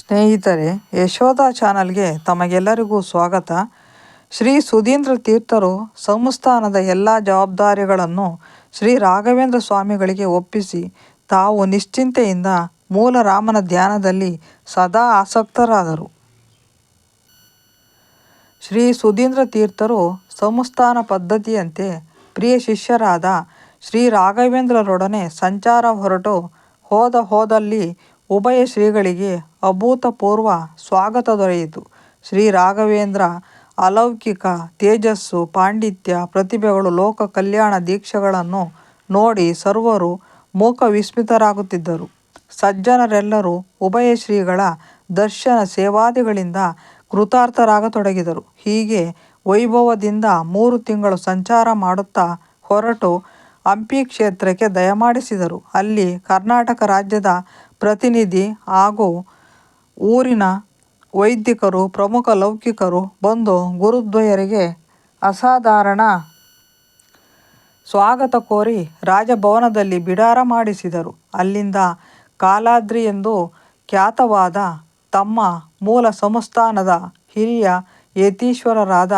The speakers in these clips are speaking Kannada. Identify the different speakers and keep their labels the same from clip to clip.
Speaker 1: ಸ್ನೇಹಿತರೆ, ಯಶೋಧ ಚಾನಲ್ಗೆ ತಮಗೆಲ್ಲರಿಗೂ ಸ್ವಾಗತ. ಶ್ರೀ ಸುಧೀಂದ್ರ ತೀರ್ಥರು ಸಂಸ್ಥಾನದ ಎಲ್ಲ ಜವಾಬ್ದಾರಿಗಳನ್ನು ಶ್ರೀ ರಾಘವೇಂದ್ರ ಸ್ವಾಮಿಗಳಿಗೆ ಒಪ್ಪಿಸಿ, ತಾವು ನಿಶ್ಚಿಂತೆಯಿಂದ ಮೂಲ ರಾಮನ ಧ್ಯಾನದಲ್ಲಿ ಸದಾ ಆಸಕ್ತರಾದರು. ಶ್ರೀ ಸುಧೀಂದ್ರ ತೀರ್ಥರು ಸಂಸ್ಥಾನ ಪದ್ಧತಿಯಂತೆ ಪ್ರಿಯ ಶಿಷ್ಯರಾದ ಶ್ರೀ ರಾಘವೇಂದ್ರರೊಡನೆ ಸಂಚಾರ ಹೊರಟು ಹೋದ ಹೋದಲ್ಲಿ ಉಭಯ ಶ್ರೀಗಳಿಗೆ ಅಭೂತಪೂರ್ವ ಸ್ವಾಗತ ದೊರೆಯಿತು. ಶ್ರೀ ರಾಘವೇಂದ್ರ ಅಲೌಕಿಕ ತೇಜಸ್ಸು, ಪಾಂಡಿತ್ಯ, ಪ್ರತಿಭೆಗಳು, ಲೋಕ ಕಲ್ಯಾಣ ದೀಕ್ಷೆಗಳನ್ನು ನೋಡಿ ಸರ್ವರು ಮೂಕ ವಿಸ್ಮಿತರಾಗುತ್ತಿದ್ದರು ಸಜ್ಜನರೆಲ್ಲರೂ ಉಭಯ ಶ್ರೀಗಳ ದರ್ಶನ ಸೇವಾದಿಗಳಿಂದ ಕೃತಾರ್ಥರಾಗತೊಡಗಿದರು. ಹೀಗೆ ವೈಭವದಿಂದ ಮೂರು ತಿಂಗಳು ಸಂಚಾರ ಮಾಡುತ್ತಾ ಹೊರಟು ಹಂಪಿ ಕ್ಷೇತ್ರಕ್ಕೆ ದಯಮಾಡಿಸಿದರು. ಅಲ್ಲಿ ಕರ್ನಾಟಕ ರಾಜ್ಯದ ಪ್ರತಿನಿಧಿ ಹಾಗೂ ಊರಿನ ವೈದಿಕರು, ಪ್ರಮುಖ ಲೌಕಿಕರು ಬಂದು ಗುರುದ್ವಯರಿಗೆ ಅಸಾಧಾರಣ ಸ್ವಾಗತ ಕೋರಿ ರಾಜಭವನದಲ್ಲಿ ಬಿಡಾರ ಮಾಡಿಸಿದರು. ಅಲ್ಲಿಂದ ಕಾಲಾದ್ರಿ ಎಂದು ಖ್ಯಾತವಾದ ತಮ್ಮ ಮೂಲ ಸಂಸ್ಥಾನದ ಹಿರಿಯ ಯತೀಶ್ವರರಾದ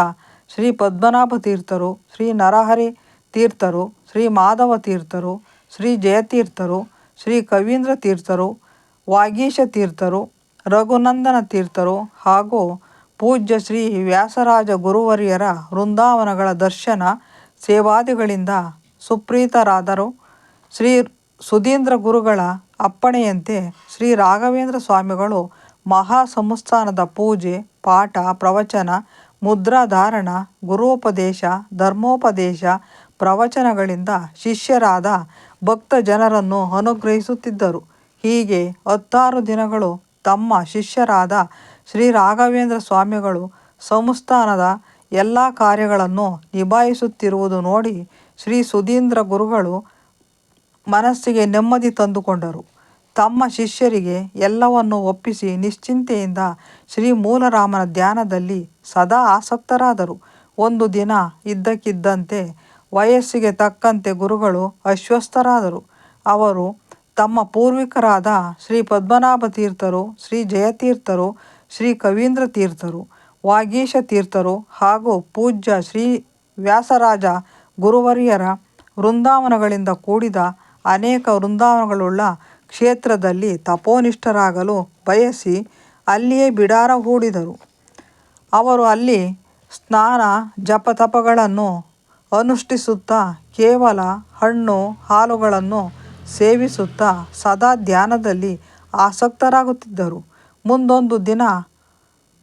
Speaker 1: ಶ್ರೀ ಪದ್ಮನಾಭ ತೀರ್ಥರು, ಶ್ರೀ ನರಹರಿ ತೀರ್ಥರು, ಶ್ರೀ ಮಾಧವ ತೀರ್ಥರು, ಶ್ರೀ ಜಯತೀರ್ಥರು, ಶ್ರೀ ಕವೀಂದ್ರ ತೀರ್ಥರು, ವಾಗೀಶ ತೀರ್ಥರು ರಘುನಂದನ ತೀರ್ಥರು ಹಾಗೂ ಪೂಜ್ಯ ಶ್ರೀ ವ್ಯಾಸರಾಜ ಗುರುವರಿಯರ ವೃಂದಾವನಗಳ ದರ್ಶನ ಸೇವಾದಿಗಳಿಂದ ಸುಪ್ರೀತರಾದರು. ಶ್ರೀ ಸುಧೀಂದ್ರ ಗುರುಗಳ ಅಪ್ಪಣೆಯಂತೆ ಶ್ರೀ ರಾಘವೇಂದ್ರ ಸ್ವಾಮಿಗಳು ಮಹಾ ಸಂಸ್ಥಾನದ ಪೂಜೆ, ಪಾಠ, ಪ್ರವಚನ, ಮುದ್ರಾಧಾರಣ, ಗುರುಪದೇಶ, ಧರ್ಮೋಪದೇಶ, ಪ್ರವಚನಗಳಿಂದ ಶಿಷ್ಯರಾದ ಭಕ್ತ ಜನರನ್ನು ಅನುಗ್ರಹಿಸುತ್ತಿದ್ದರು. ಹೀಗೆ ಹತ್ತಾರು ದಿನಗಳು ತಮ್ಮ ಶಿಷ್ಯರಾದ ಶ್ರೀ ರಾಘವೇಂದ್ರ ಸ್ವಾಮಿಗಳು ಸಂಸ್ಥಾನದ ಎಲ್ಲ ಕಾರ್ಯಗಳನ್ನು ನಿಭಾಯಿಸುತ್ತಿರುವುದು ನೋಡಿ ಶ್ರೀ ಸುಧೀಂದ್ರ ಗುರುಗಳು ಮನಸ್ಸಿಗೆ ನೆಮ್ಮದಿ ತಂದುಕೊಂಡರು. ತಮ್ಮ ಶಿಷ್ಯರಿಗೆ ಎಲ್ಲವನ್ನೂ ಒಪ್ಪಿಸಿ ನಿಶ್ಚಿಂತೆಯಿಂದ ಶ್ರೀ ಮೂಲರಾಮನ ಧ್ಯಾನದಲ್ಲಿ ಸದಾ ಆಸಕ್ತರಾದರು. ಒಂದು ದಿನ ಇದ್ದಕ್ಕಿದ್ದಂತೆ ವಯಸ್ಸಿಗೆ ತಕ್ಕಂತೆ ಗುರುಗಳು ಅಸ್ವಸ್ಥರಾದರು. ಅವರು ತಮ್ಮ ಪೂರ್ವಿಕರಾದ ಶ್ರೀ ಪದ್ಮನಾಭ ತೀರ್ಥರು ಶ್ರೀ ಜಯತೀರ್ಥರು, ಶ್ರೀ ಕವೀಂದ್ರ ತೀರ್ಥರು ವಾಗೀಶ ತೀರ್ಥರು ಹಾಗೂ ಪೂಜ್ಯ ಶ್ರೀ ವ್ಯಾಸರಾಜ ಗುರುವರಿಯರ ವೃಂದಾವನಗಳಿಂದ ಕೂಡಿದ ಅನೇಕ ವೃಂದಾವನಗಳುಳ್ಳ ಕ್ಷೇತ್ರದಲ್ಲಿ ತಪೋನಿಷ್ಠರಾಗಲು ಬಯಸಿ ಅಲ್ಲಿಯೇ ಬಿಡಾರ ಹೂಡಿದರು. ಅವರು ಅಲ್ಲಿ ಸ್ನಾನ, ಜಪತಪಗಳನ್ನು ಅನುಷ್ಠಿಸುತ್ತಾ ಕೇವಲ ಹಣ್ಣು, ಹಾಲುಗಳನ್ನು ಸೇವಿಸುತ್ತಾ ಸದಾ ಧ್ಯಾನದಲ್ಲಿ ಆಸಕ್ತರಾಗುತ್ತಿದ್ದರು. ಮುಂದೊಂದು ದಿನ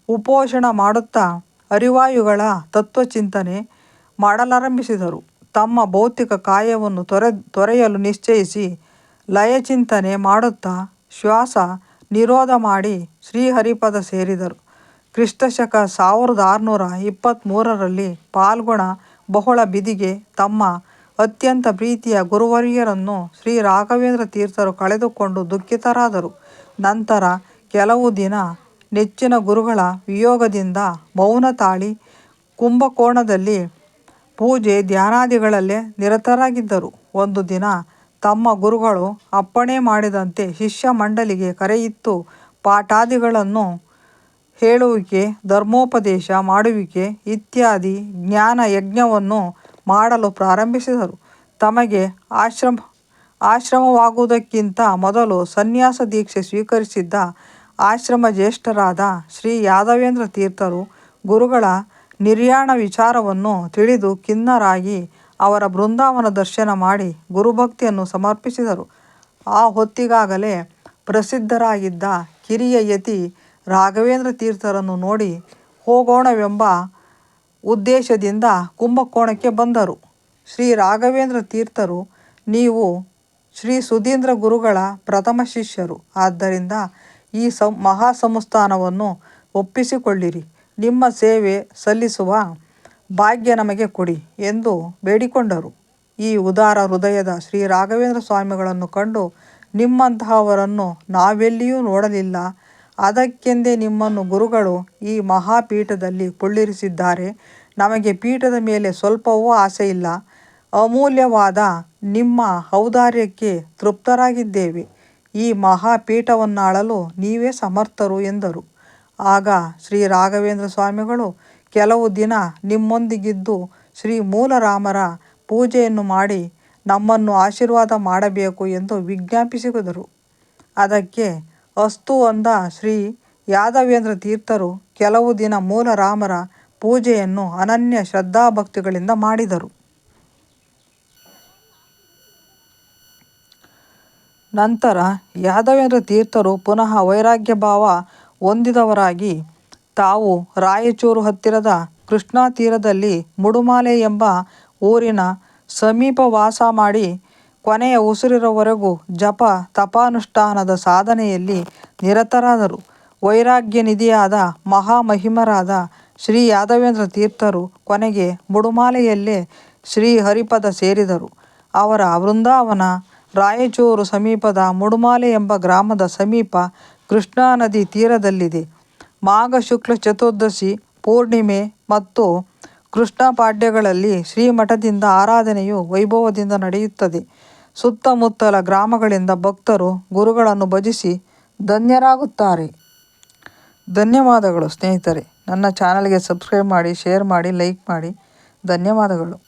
Speaker 1: ಉಪೋಷಣ ಮಾಡುತ್ತಾ ಅರಿವಾಯುಗಳ ತತ್ವಚಿಂತನೆ ಮಾಡಲಾರಂಭಿಸಿದರು. ತಮ್ಮ ಭೌತಿಕ ಕಾಯವನ್ನು ತೊರೆ, ತೊರೆಯಲು ನಿಶ್ಚಯಿಸಿ ಲಯಚಿಂತನೆ ಮಾಡುತ್ತಾ ಶ್ವಾಸ ನಿರೋಧ ಮಾಡಿ ಶ್ರೀಹರಿಪದ ಸೇರಿದರು. ಕ್ರಿಸ್ತಶಕ ಸಾವಿರದ ಆರುನೂರ ಇಪ್ಪತ್ತ್ಮೂರರಲ್ಲಿ ಪಾಲ್ಗೊಣ ಬಹುಳ ಬಿದಿಗೆ ತಮ್ಮ ಅತ್ಯಂತ ಪ್ರೀತಿಯ ಗುರುವರಿಯರನ್ನು ಶ್ರೀ ರಾಘವೇಂದ್ರ ತೀರ್ಥರು ಕಳೆದುಕೊಂಡು ದುಃಖಿತರಾದರು. ನಂತರ ಕೆಲವು ದಿನ ನೆಚ್ಚಿನ ಗುರುಗಳ ವಿಯೋಗದಿಂದ ಮೌನ ತಾಳಿ ಕುಂಭಕೋಣದಲ್ಲಿ ಪೂಜೆ ಧ್ಯಾನಾದಿಗಳಲ್ಲೇ ನಿರತರಾಗಿದ್ದರು. ಒಂದು ದಿನ ತಮ್ಮ ಗುರುಗಳು ಅಪ್ಪಣೆ ಮಾಡಿದಂತೆ ಶಿಷ್ಯ ಮಂಡಲಿಗೆ ಕರೆಯಿತ್ತು, ಪಾಠಾದಿಗಳನ್ನು ಹೇಳುವಿಕೆ, ಧರ್ಮೋಪದೇಶ ಮಾಡುವಿಕೆ ಇತ್ಯಾದಿ ಜ್ಞಾನ ಯಜ್ಞವನ್ನು ಮಾಡಲು ಪ್ರಾರಂಭಿಸಿದರು. ತಮಗೆ ಆಶ್ರಮ, ಆಶ್ರಮವಾಗುವುದಕ್ಕಿಂತ ಮೊದಲು ಸನ್ಯಾಸ ದೀಕ್ಷೆ ಸ್ವೀಕರಿಸಿದ್ದ ಆಶ್ರಮ ಜ್ಯೇಷ್ಠರಾದ ಶ್ರೀ ಯಾದವೇಂದ್ರ ತೀರ್ಥರು ಗುರುಗಳ ನಿರ್ಯಾಣ ವಿಚಾರವನ್ನು ತಿಳಿದು ಖಿನ್ನರಾಗಿ ಅವರ ಬೃಂದಾವನ ದರ್ಶನ ಮಾಡಿ ಗುರುಭಕ್ತಿಯನ್ನು ಸಮರ್ಪಿಸಿದರು. ಆ ಹೊತ್ತಿಗಾಗಲೇ ಪ್ರಸಿದ್ಧರಾಗಿದ್ದ ಕಿರಿಯ ಯತಿ ರಾಘವೇಂದ್ರ ತೀರ್ಥರನ್ನು ನೋಡಿ ಹೋಗೋಣವೆಂಬ ಉದ್ದೇಶದಿಂದ ಕುಂಭಕೋಣಕ್ಕೆ ಬಂದರು. ಶ್ರೀ ರಾಘವೇಂದ್ರ ತೀರ್ಥರು, ನೀವು ಶ್ರೀ ಸುಧೀಂದ್ರ ಗುರುಗಳ ಪ್ರಥಮ ಶಿಷ್ಯರು. ಆದ್ದರಿಂದ ಈ ಸಂ ಮಹಾ ಸಂಸ್ಥಾನವನ್ನು ಒಪ್ಪಿಸಿಕೊಳ್ಳಿರಿ. ನಿಮ್ಮ ಸೇವೆ ಸಲ್ಲಿಸುವ ಭಾಗ್ಯ ನಮಗೆ ಕೊಡಿ ಎಂದು ಬೇಡಿಕೊಂಡರು. ಈ ಉದಾರ ಹೃದಯದ ಶ್ರೀ ರಾಘವೇಂದ್ರ ಸ್ವಾಮಿಗಳನ್ನು ಕಂಡು ನಿಮ್ಮಂತಹವರನ್ನು ನಾವೆಲ್ಲಿಯೂ ನೋಡಲಿಲ್ಲ. ಅದಕ್ಕೆಂದೇ ನಿಮ್ಮನ್ನು ಗುರುಗಳು ಈ ಮಹಾಪೀಠದಲ್ಲಿ ಕುಳ್ಳಿರಿಸಿದ್ದಾರೆ ನಮಗೆ ಪೀಠದ ಮೇಲೆ ಸ್ವಲ್ಪವೂ ಆಸೆ ಇಲ್ಲ ಅಮೂಲ್ಯವಾದ ನಿಮ್ಮ ಔದಾರ್ಯಕ್ಕೆ ತೃಪ್ತರಾಗಿದ್ದೇವೆ ಈ ಮಹಾಪೀಠವನ್ನಾಳಲು ನೀವೇ ಸಮರ್ಥರು ಎಂದರು. ಆಗ ಶ್ರೀ ರಾಘವೇಂದ್ರ ಸ್ವಾಮಿಗಳು ಕೆಲವು ದಿನ ನಿಮ್ಮೊಂದಿಗಿದ್ದು ಶ್ರೀ ಮೂಲರಾಮರ ಪೂಜೆಯನ್ನು ಮಾಡಿ ನಮ್ಮನ್ನು ಆಶೀರ್ವಾದ ಮಾಡಬೇಕು ಎಂದು ವಿಜ್ಞಾಪಿಸಿದರು. ಅದಕ್ಕೆ ಅಸ್ತು ಅಂದ ಶ್ರೀ ಯಾದವೇಂದ್ರ ತೀರ್ಥರು ಕೆಲವು ದಿನ ಮೂಲರಾಮರ ಪೂಜೆಯನ್ನು ಅನನ್ಯ ಶ್ರದ್ಧಾಭಕ್ತಿಗಳಿಂದ ಮಾಡಿದರು. ನಂತರ ಯಾದವೇಂದ್ರ ತೀರ್ಥರು ಪುನಃ ವೈರಾಗ್ಯಭಾವ ಹೊಂದಿದವರಾಗಿ ತಾವು ರಾಯಚೂರು ಹತ್ತಿರದ ಕೃಷ್ಣಾತೀರದಲ್ಲಿ ಮುಡುಮಾಲೆ ಎಂಬ ಊರಿನ ಸಮೀಪ ವಾಸ ಮಾಡಿ ಕೊನೆಯ ಉಸಿರಿರುವವರೆಗೂ ಜಪ ತಪಾನುಷ್ಠಾನದ ಸಾಧನೆಯಲ್ಲಿ ನಿರತರಾದರು. ವೈರಾಗ್ಯನಿಧಿಯಾದ ಮಹಾಮಹಿಮರಾದ ಶ್ರೀ ಯಾದವೇಂದ್ರ ತೀರ್ಥರು ಕೊನೆಗೆ ಮುಡುಮಾಲೆಯಲ್ಲೇ ಶ್ರೀಹರಿಪದ ಸೇರಿದರು. ಅವರ ವೃಂದಾವನ ರಾಯಚೂರು ಸಮೀಪದ ಮುಡುಮಾಲೆ ಎಂಬ ಗ್ರಾಮದ ಸಮೀಪ ಕೃಷ್ಣಾನದಿ ತೀರದಲ್ಲಿದೆ. ಮಾಘ ಶುಕ್ಲ ಚತುರ್ದಶಿ, ಪೂರ್ಣಿಮೆ ಮತ್ತು ಕೃಷ್ಣ ಪಾಡ್ಯಗಳಲ್ಲಿ ಶ್ರೀಮಠದಿಂದ ಆರಾಧನೆಯು ವೈಭವದಿಂದ ನಡೆಯುತ್ತದೆ. ಸುತ್ತಮುತ್ತಲ ಗ್ರಾಮಗಳಿಂದ ಭಕ್ತರು ಗುರುಗಳನ್ನು ಭಜಿಸಿ ಧನ್ಯರಾಗುತ್ತಾರೆ. ಧನ್ಯವಾದಗಳು ಸ್ನೇಹಿತರೆ ನನ್ನ ಚಾನಲ್ಗೆ ಸಬ್ಸ್ಕ್ರೈಬ್ ಮಾಡಿ, ಶೇರ್ ಮಾಡಿ, ಲೈಕ್ ಮಾಡಿ ಧನ್ಯವಾದಗಳು.